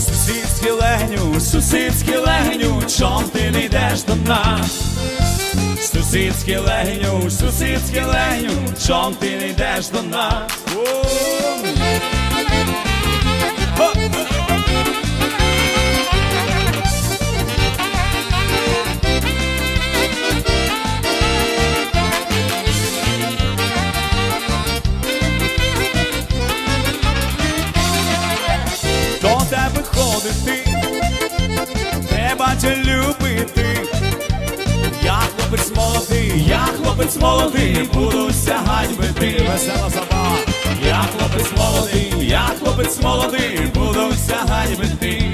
Сусідський легню, сусідські легню, чом ти не йдеш до нас? Сусідські легню, сусідські легню, чом ти не йдеш до нас? Ходити, треба тебе любити. Я хлопець молодий, я хлопець молодий, буду сягать бити, весела забава. Я хлопець молодий, я хлопець молодий, буду сягать бити.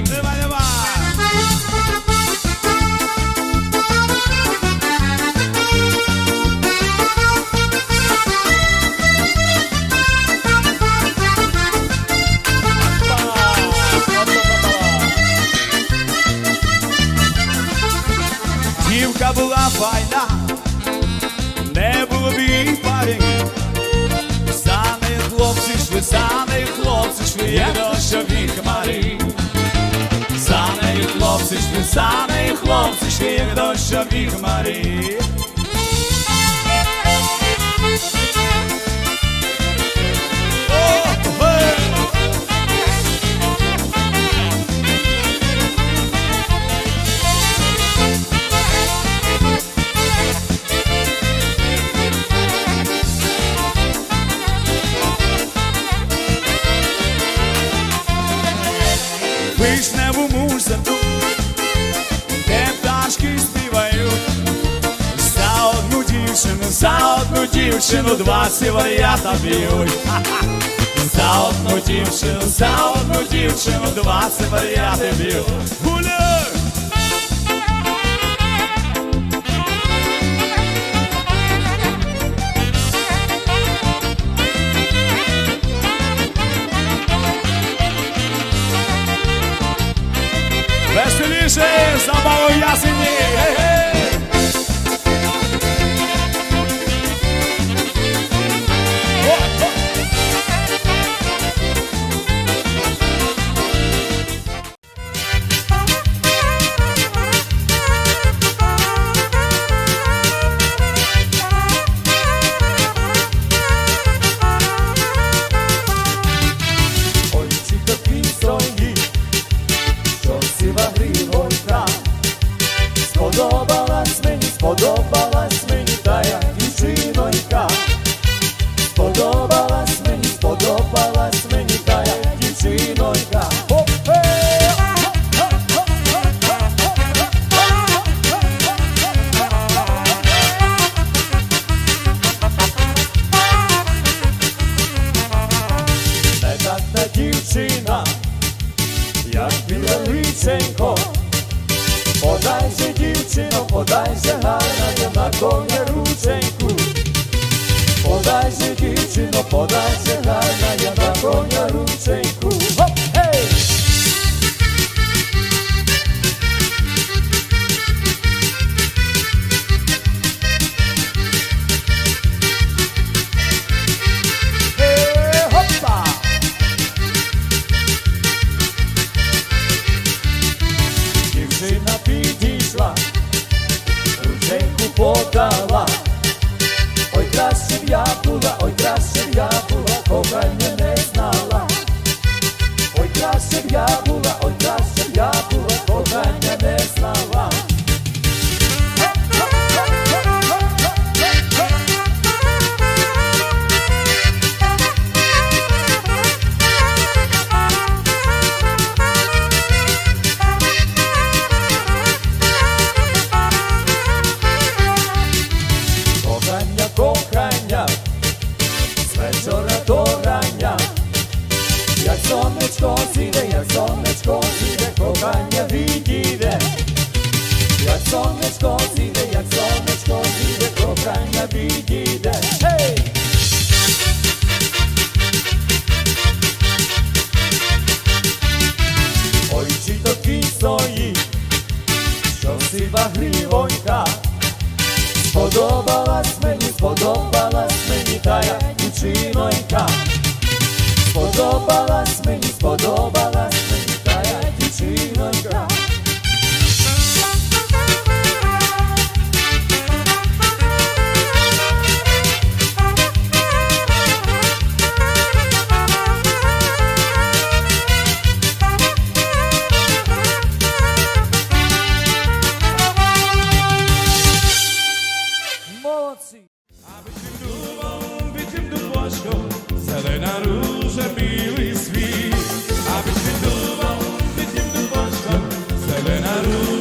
Файна, не було б їй парень. Саме хлопці йшли, саме хлопці йшли, як дощові хмари. Саме хлопці йшли, саме хлопці йшли, як дощові хмари. Дівчину два сиварята б'ють. За одну дівчину, за одну дівчину два сиваряти б'ють. Веселіше, забаву ясені! Коня рученьку. Подайся, дівчино, подайся, гарна, я на коня рученьку. Хоп, ей! Е! Дівчина підійшла, рученьку подала. krašim oj krašim jabula, koga je ne znala. Oj krašim jabula. сонечко зійде, як сонечко зійде, кохання відійде. Ой, чи то кисої, що сива гривонька, сподобалась мені, сподобалась мені тая дівчинонька. Сподобалась мені, сподобалась мені тая дівчинонька. Claro.